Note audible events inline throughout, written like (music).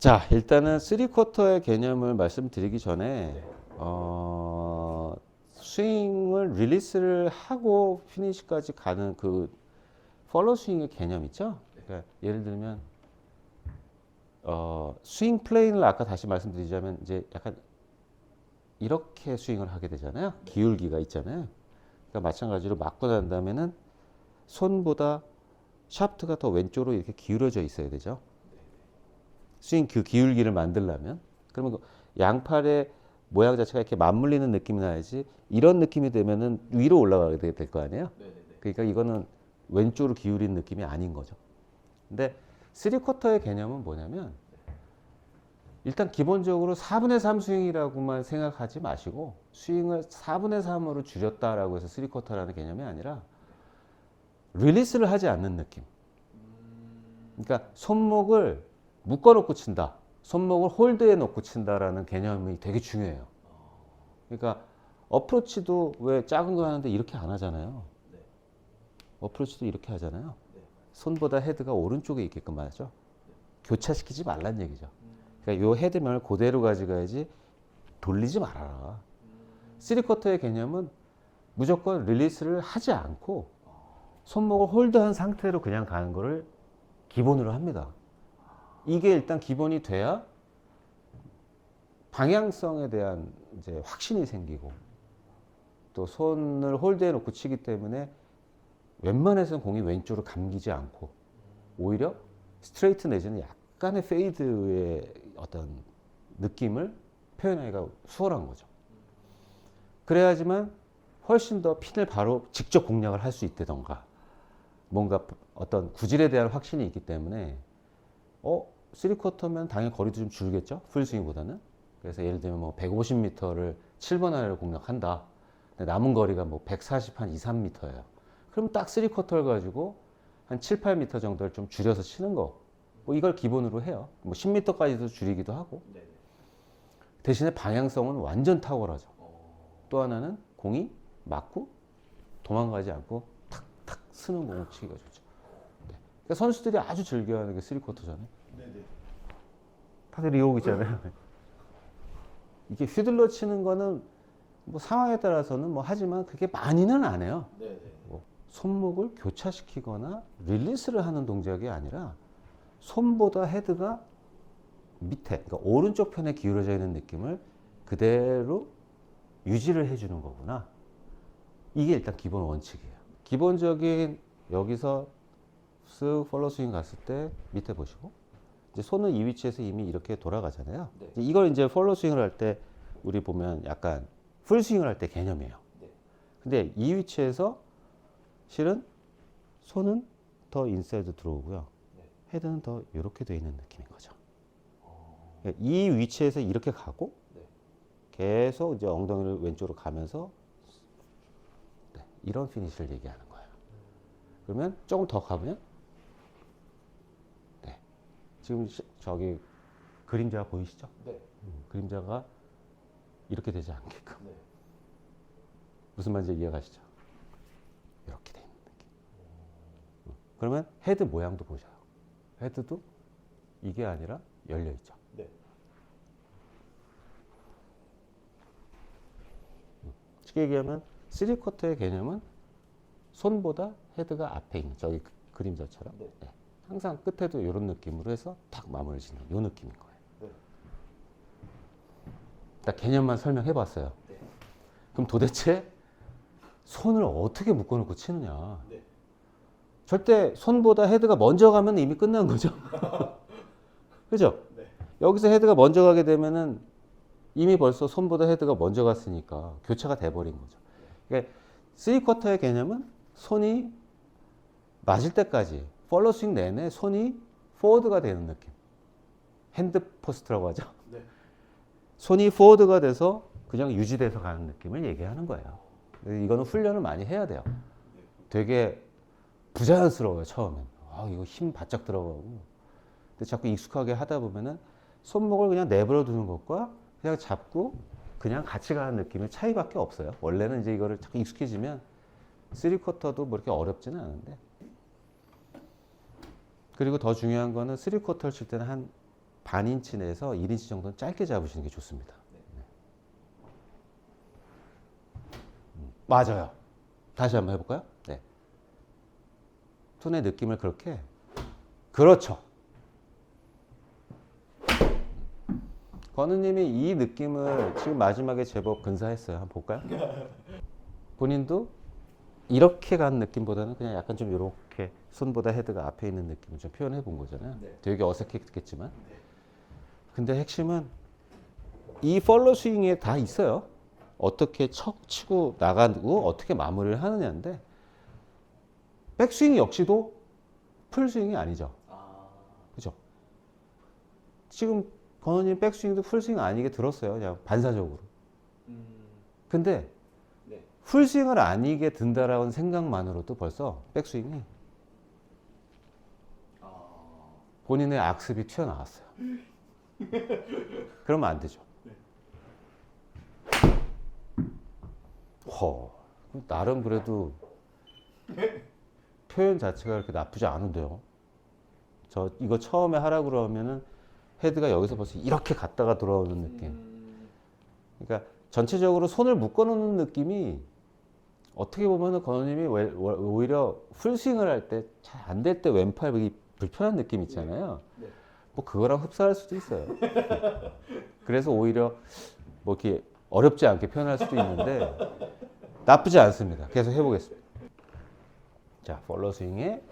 자, 일단은 3쿼터의 개념을 말씀드리기 전에 어, 스윙을 릴리스를 하고 피니시까지 가는 그 팔로우 스윙의 개념 있죠? 그러니까 예를 들면 어, 스윙 플레인을 아까 다시 말씀드리자면 이제 약간 이렇게 스윙을 하게 되잖아요. 기울기가 있잖아요. 그러니까 마찬가지로 맞고 난 다음에는 손보다 샤프트가 더 왼쪽으로 이렇게 기울어져 있어야 되죠. 스윙 그 기울기를 만들려면 그러면 그 양팔의 모양 자체가 이렇게 맞물리는 느낌이 나야지 이런 느낌이 되면은 위로 올라가게 될 거 아니에요. 그러니까 이거는 왼쪽으로 기울인 느낌이 아닌 거죠. 근데 3쿼터의 개념은 뭐냐면 일단 기본적으로 4분의 3 스윙이라고만 생각하지 마시고 스윙을 4분의 3으로 줄였다라고 해서 3쿼터라는 개념이 아니라 릴리스를 하지 않는 느낌. 그러니까 손목을 묶어놓고 친다. 손목을 홀드해 놓고 친다라는 개념이 되게 중요해요. 그러니까 어프로치도 왜 작은 거 하는데 이렇게 안 하잖아요. 어프로치도 이렇게 하잖아요. 손보다 헤드가 오른쪽에 있게끔 하죠. 교차시키지 말란 얘기죠. 그러니까 요 헤드면을 그대로 가져가야지 돌리지 말아라. 쓰리쿼터의 개념은 무조건 릴리스를 하지 않고 손목을 홀드한 상태로 그냥 가는 거를 기본으로 합니다. 이게 일단 기본이 돼야 방향성에 대한 이제 확신이 생기고 또 손을 홀드해 놓고 치기 때문에 웬만해서는 공이 왼쪽으로 감기지 않고 오히려 스트레이트 내지는 약간의 페이드의 어떤 느낌을 표현하기가 수월한 거죠. 그래야지만 훨씬 더 핀을 바로 직접 공략을 할 수 있다던가 뭔가 어떤 구질에 대한 확신이 있기 때문에 어, 3쿼터면 당연히 거리도 좀 줄겠죠? 풀스윙보다는. 그래서 예를 들면 뭐 150m를 7번 아래로 공략한다. 근데 남은 거리가 뭐 140, 한 2, 3m예요. 그럼 딱 3쿼터를 가지고 한 7, 8m 정도를 좀 줄여서 치는 거. 뭐 이걸 기본으로 해요. 뭐 10m까지도 줄이기도 하고. 대신에 방향성은 완전 탁월하죠. 또 하나는 공이 맞고 도망가지 않고 탁탁 쓰는 공을 치기가 좋죠. 네. 그러니까 선수들이 아주 즐겨하는 게 3쿼터잖아요. 다들 이러고 있잖아요. 이게 휘둘러 치는 거는 뭐 상황에 따라서는 뭐 하지만 그게 많이는 안 해요. 뭐 손목을 교차시키거나 릴리스를 하는 동작이 아니라 손보다 헤드가 밑에, 그러니까 오른쪽 편에 기울어져 있는 느낌을 그대로 유지를 해주는 거구나. 이게 일단 기본 원칙이에요. 기본적인 여기서 쓱 팔로 스윙 갔을 때 밑에 보시고 이제 손은 이 위치에서 이미 이렇게 돌아가잖아요. 이제 이걸 이제 팔로 스윙을 할 때 우리 보면 약간 풀 스윙을 할 때 개념이에요. 근데 이 위치에서 실은 손은 더 인사이드 들어오고요. 헤드는 더 이렇게 돼 있는 느낌인 거죠. 그러니까 이 위치에서 이렇게 가고 계속 이제 엉덩이를 왼쪽으로 가면서 네, 이런 피니시를 얘기하는 거예요. 그러면 조금 더 가보면 네, 지금 시- 저기 그림자가 보이시죠? 음, 그림자가 이렇게 되지 않게끔 무슨 말인지 이해가시죠? 이렇게 돼 있는 느낌. 음, 그러면 헤드 모양도 보셔요. 헤드도 이게 아니라 열려 있죠. 쉽게 얘기하면 3쿼터의 개념은 손보다 헤드가 앞에 있는 저기 그- 그림자처럼 네. 항상 끝에도 이런 느낌으로 해서 탁 마무리 짓는 이 느낌인 거예요. 딱 개념만 설명해 봤어요. 그럼 도대체 손을 어떻게 묶어놓고 치느냐? 절대 손보다 헤드가 먼저 가면 이미 끝난 거죠. (laughs) 그죠? 여기서 헤드가 먼저 가게 되면은 이미 벌써 손보다 헤드가 먼저 갔으니까 교차가 돼버린 거죠. 그러니까 3쿼터의 개념은 손이 맞을 때까지 팔로 스윙 내내 손이 포워드가 되는 느낌. 핸드 포스트라고 하죠. 손이 포워드가 돼서 그냥 유지돼서 가는 느낌을 얘기하는 거예요. 이거는 훈련을 많이 해야 돼요. 되게 부자연스러워요, 처음엔. 아, 이거 힘 바짝 들어가고. 근데 자꾸 익숙하게 하다 보면은 손목을 그냥 내버려 두는 것과 그냥 잡고 그냥 같이 가는 느낌의 차이밖에 없어요. 원래는 이제 이거를 자꾸 익숙해지면 3쿼터도 뭐 이렇게 어렵지는 않은데. 그리고 더 중요한 거는 3쿼터를 칠 때는 한 반 인치 내에서 1인치 정도는 짧게 잡으시는 게 좋습니다. 네. 음, 맞아요. 다시 한번 해볼까요? 네. 톤의 느낌을 그렇게 그렇죠. 건우님이 이 느낌을 지금 마지막에 제법 근사했어요. 한번 볼까요? 본인도 이렇게 간 느낌보다는 그냥 약간 좀 이렇게 손보다 헤드가 앞에 있는 느낌을 좀 표현해 본 거잖아요. 네. 되게 어색했겠지만. 근데 핵심은 이 펄러 스윙에 다 있어요. 어떻게 척 치고 나가고 어떻게 마무리를 하느냐인데 백스윙 역시도 풀스윙이 아니죠. 아, 그죠? 지금 건우님 백스윙도 풀스윙 아니게 들었어요. 그냥 반사적으로. 음, 근데 네. 풀스윙을 아니게 든다라는 생각만으로도 벌써 백스윙이 아, 본인의 악습이 튀어나왔어요. 그러면 안 되죠. 허, 나름 그래도 표현 자체가 그렇게 나쁘지 않은데요. 저 이거 처음에 하라 그러면은 헤드가 여기서 벌써 이렇게 갔다가 돌아오는 느낌. 음, 그러니까 전체적으로 손을 묶어놓는 느낌이 어떻게 보면은 건우님이 오히려 풀스윙을 할 때 잘 안 될 때 왼팔 이 불편한 느낌 있잖아요. 네. 뭐 그거랑 흡사할 수도 있어요. 그래서 오히려 뭐 이렇게 어렵지 않게 표현할 수도 있는데 나쁘지 않습니다. 계속 해보겠습니다. 자, 폴로 스윙에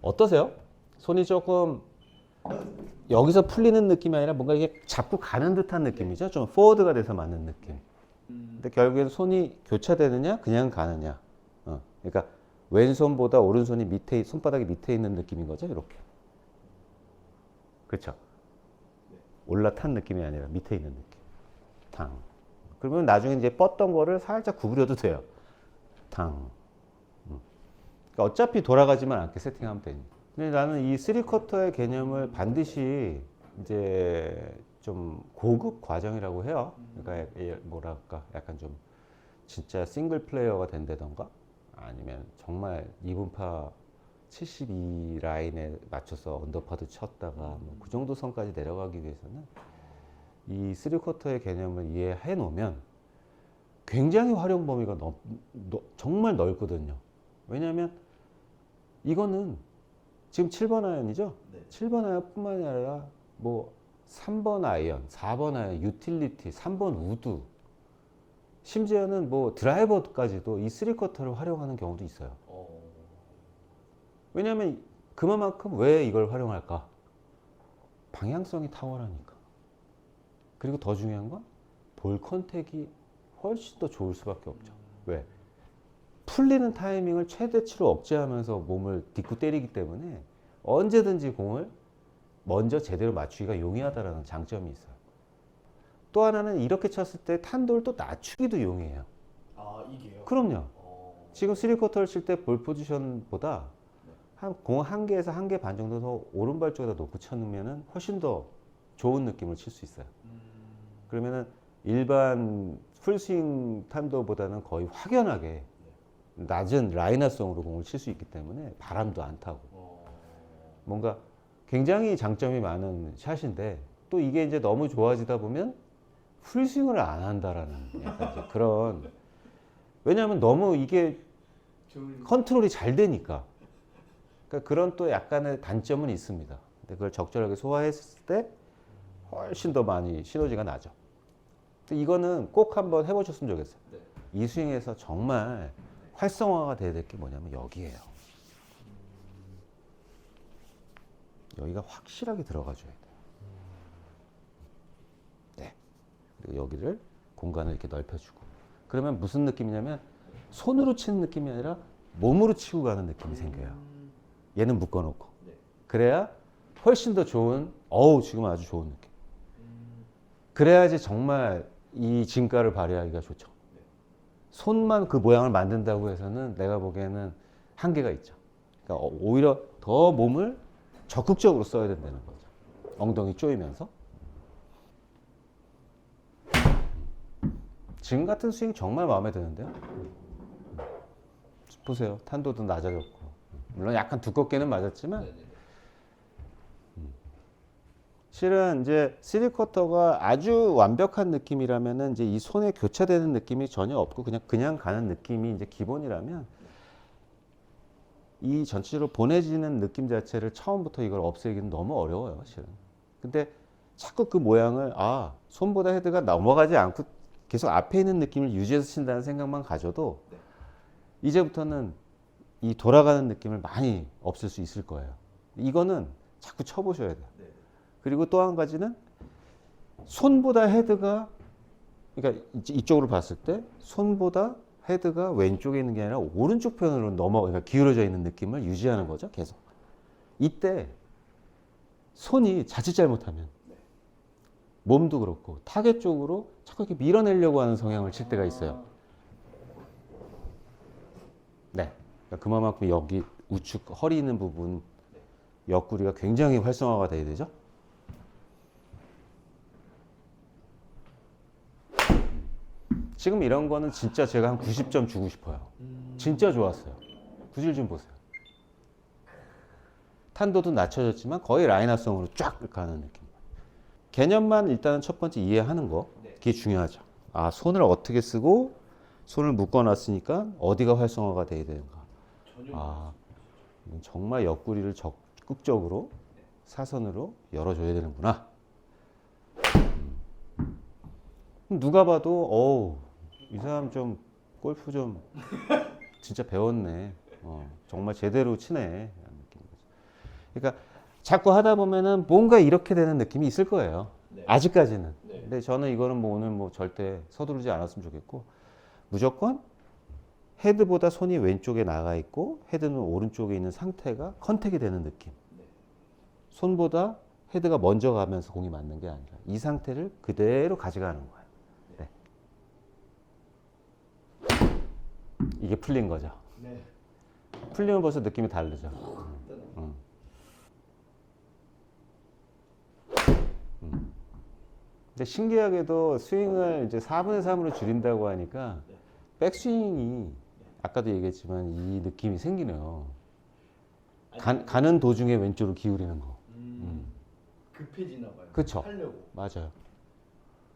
어떠세요? 손이 조금 여기서 풀리는 느낌이 아니라 뭔가 이게 잡고 가는 듯한 느낌이죠. 좀 포워드가 돼서 맞는 느낌. 음, 근데 결국엔 손이 교차되느냐, 그냥 가느냐. 어, 그러니까 왼손보다 오른손이 밑에 손바닥이 밑에 있는 느낌인 거죠. 이렇게. 그렇죠. 올라탄 느낌이 아니라 밑에 있는 느낌. 탕. 그러면 나중에 이제 뻗던 거를 살짝 구부려도 돼요. 탕. 음. 그러니까 어차피 돌아가지만 않게 세팅하면 되니까. 근데 나는 이 쓰리쿼터의 개념을 반드시 이제 좀 고급 과정이라고 해요. 그러니까 이 뭐랄까 약간 좀 진짜 싱글 플레이어가 된다던가 아니면 정말 2분파 72 라인에 맞춰서 언더파도 쳤다가 뭐 그 정도 선까지 내려가기 위해서는 이 쓰리쿼터의 개념을 이해해 놓으면 굉장히 활용 범위가 넓, 넓- 정말 넓거든요. 왜냐하면 이거는 지금 7번 아이언이죠? 네. 7번 아이언뿐만이 아니라 뭐 3번 아이언, 4번 아이언, 유틸리티, 3번 우드 심지어는 뭐 드라이버까지도 이 쓰리쿼터를 활용하는 경우도 있어요. 어, 왜냐하면 그만큼 왜 이걸 활용할까? 방향성이 탁월하니까. 그리고 더 중요한 건 볼 컨택이 훨씬 더 좋을 수밖에 없죠. 왜? 풀리는 타이밍을 최대치로 억제하면서 몸을 딛고 때리기 때문에 언제든지 공을 먼저 제대로 맞추기가 용이하다라는 장점이 있어요. 또 하나는 이렇게 쳤을 때 탄도를 또 낮추기도 용이해요. 아 이게요? 그럼요. 어, 지금 쓰리쿼터를 칠 때 볼 포지션보다 한공한 개에서 한 개 반 정도 더 오른발 쪽에다 놓고 쳐놓으면은 훨씬 더 좋은 느낌을 칠 수 있어요. 음, 그러면은 일반 풀스윙 탄도보다는 거의 확연하게 낮은 라이너성으로 공을 칠 수 있기 때문에 바람도 안 타고 어, 뭔가 굉장히 장점이 많은 샷인데 또 이게 이제 너무 좋아지다 보면 풀스윙을 안 한다라는 약간 그런 왜냐하면 너무 이게 컨트롤이 잘 되니까. 그러니까 그런 또 약간의 단점은 있습니다. 근데 그걸 적절하게 소화했을 때 훨씬 더 많이 시너지가 나죠. 이거는 꼭 한번 해보셨으면 좋겠어요. 네. 이 스윙에서 정말 활성화가 돼야 될 게 뭐냐면 여기에요. 여기가 확실하게 들어가줘야 돼요. 네. 그리고 여기를 공간을 이렇게 넓혀주고. 그러면 무슨 느낌이냐면 손으로 치는 느낌이 아니라 몸으로 치고 가는 느낌이 생겨요. 음, 얘는 묶어놓고. 네. 그래야 훨씬 더 좋은, 어우, 지금 아주 좋은 느낌. 음, 그래야지 정말 이 진가를 발휘하기가 좋죠. 네. 손만 그 모양을 만든다고 해서는 내가 보기에는 한계가 있죠. 그러니까 어- 오히려 더 몸을 적극적으로 써야 된다는 거죠. 엉덩이 쪼이면서. 지금 같은 스윙 정말 마음에 드는데요. 보세요. 탄도도 낮아졌고. 물론 약간 두껍게는 맞았지만 네네. 실은 이제 쓰리쿼터가 아주 완벽한 느낌이라면은 이제 이 손에 교차되는 느낌이 전혀 없고 그냥 그냥 가는 느낌이 이제 기본이라면 이 전체적으로 보내지는 느낌 자체를 처음부터 이걸 없애기는 너무 어려워요, 실은. 근데 자꾸 그 모양을 아 손보다 헤드가 넘어가지 않고 계속 앞에 있는 느낌을 유지해서 친다는 생각만 가져도 이제부터는 이 돌아가는 느낌을 많이 없앨 수 있을 거예요. 이거는 자꾸 쳐보셔야 돼요. 네. 그리고 또 한 가지는 손보다 헤드가 그러니까 이- 이쪽으로 봤을 때 손보다 헤드가 왼쪽에 있는 게 아니라 오른쪽 편으로 넘어 그러니까 기울어져 있는 느낌을 유지하는 거죠 계속 이때 손이 자칫 잘못하면 몸도 그렇고 타겟 쪽으로 자꾸 이렇게 밀어내려고 하는 성향을 칠 때가 있어요 네 그러니까 그만큼 여기 우측 허리 있는 부분 옆구리가 굉장히 활성화가 돼야 되죠 지금 이런 거는 진짜 제가 한 90점 주고 싶어요. 음. 진짜 좋았어요. 구질 좀 보세요. 탄도도 낮춰졌지만 거의 라이너성으로 쫙 가는 느낌. 개념만 일단은 첫 번째 이해하는 거. 네. 그게 중요하죠. 아, 손을 어떻게 쓰고 손을 묶어놨으니까 어디가 활성화가 돼야 되는가. 아, 정말 옆구리를 적극적으로 사선으로 열어줘야 되는구나. 음. 누가 봐도 어우 이 사람 좀 골프 좀 (laughs) 진짜 배웠네. 어, 정말 제대로 치네. 그러니까 자꾸 하다 보면은 뭔가 이렇게 되는 느낌이 있을 거예요. 네. 아직까지는. 네. 근데 저는 이거는 뭐 오늘 뭐 절대 서두르지 않았으면 좋겠고 무조건 헤드보다 손이 왼쪽에 나가 있고 헤드는 오른쪽에 있는 상태가 컨택이 되는 느낌. 네. 손보다 헤드가 먼저 가면서 공이 맞는 게 아니라 이 상태를 그대로 가져가는 거예요. 네. 이게 풀린 거죠. 네. 풀리면 벌써 느낌이 다르죠. (laughs) 일단 음. 음. 근데 신기하게도 스윙을 이제 4분의 3으로 줄인다고 하니까 네. 백스윙이 아까도 얘기했지만 이 느낌이 생기네요. 가, 가는 도중에 왼쪽으로 기울이는 거. 음. 급해지나 봐요. 그쵸. 하려고. 맞아요.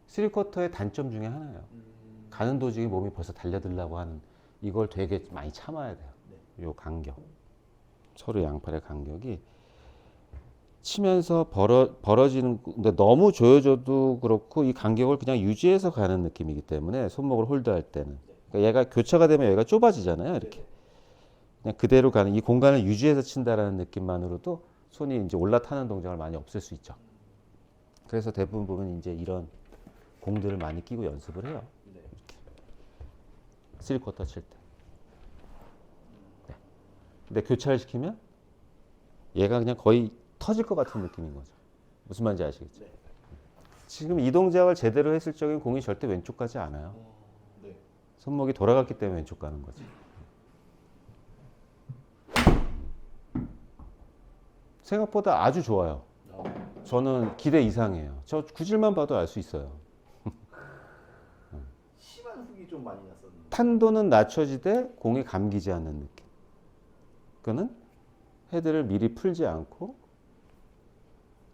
쓰리쿼터의 단점 중에 하나예요. 음. 가는 도중에 몸이 벌써 달려들라고 하는 이걸 되게 많이 참아야 돼요. 네. 요 간격. 서로 양팔의 간격이 치면서 벌어, 벌어지는 근데 너무 조여져도 그렇고 이 간격을 그냥 유지해서 가는 느낌이기 때문에 손목을 홀드할 때는 그러니까 얘가 교차가 되면 얘가 좁아지잖아요 이렇게 그냥 그대로 가는 이 공간을 유지해서 친다라는 느낌만으로도 손이 이제 올라타는 동작을 많이 없앨 수 있죠 그래서 대부분 보면 이제 이런 공들을 많이 끼고 연습을 해요 네. 쓰리쿼터 칠 때. 네. 근데 교차를 시키면 얘가 그냥 거의 터질 것 같은 느낌인 거죠. 무슨 말인지 아시겠죠? 네. 지금 이 동작을 제대로 했을 적엔 공이 절대 왼쪽 가지 않아요. 어, 네. 손목이 돌아갔기 때문에 왼쪽 가는 거지. 생각보다 아주 좋아요. 아, 저는 기대 이상이에요. 저 구질만 봐도 알 수 있어요. 심한 훅이 좀 많이 났었는데. 탄도는 낮춰지되 공이 감기지 않는 느낌. 그거는 헤드를 미리 풀지 않고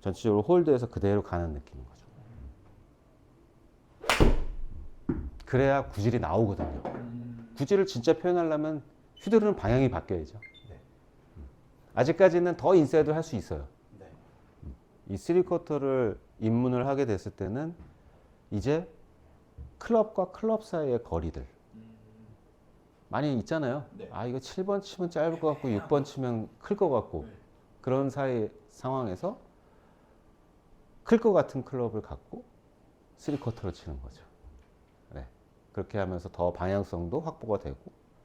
전체적으로 홀드해서 그대로 가는 느낌인 거죠. 그래야 구질이 나오거든요. 음. 구질을 진짜 표현하려면 휘두르는 방향이 바뀌어야죠. 네. 아직까지는 더 인사이드를 할수 있어요. 네. 이 쓰리쿼터를 입문을 하게 됐을 때는 이제 클럽과 클럽 사이의 거리들 음. 많이 있잖아요. 네. 아 이거 7번 치면 짧을 것 같고 6번 치면 클 것 같고 네. 그런 사이 상황에서 클 것 같은 클럽을 갖고 쓰리쿼터로 치는 거죠. 네. 그렇게 하면서 더 방향성도 확보가 되고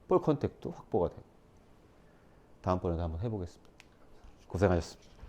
볼 컨택도 확보가 되고 다음번에도 한번 해보겠습니다. 고생하셨습니다.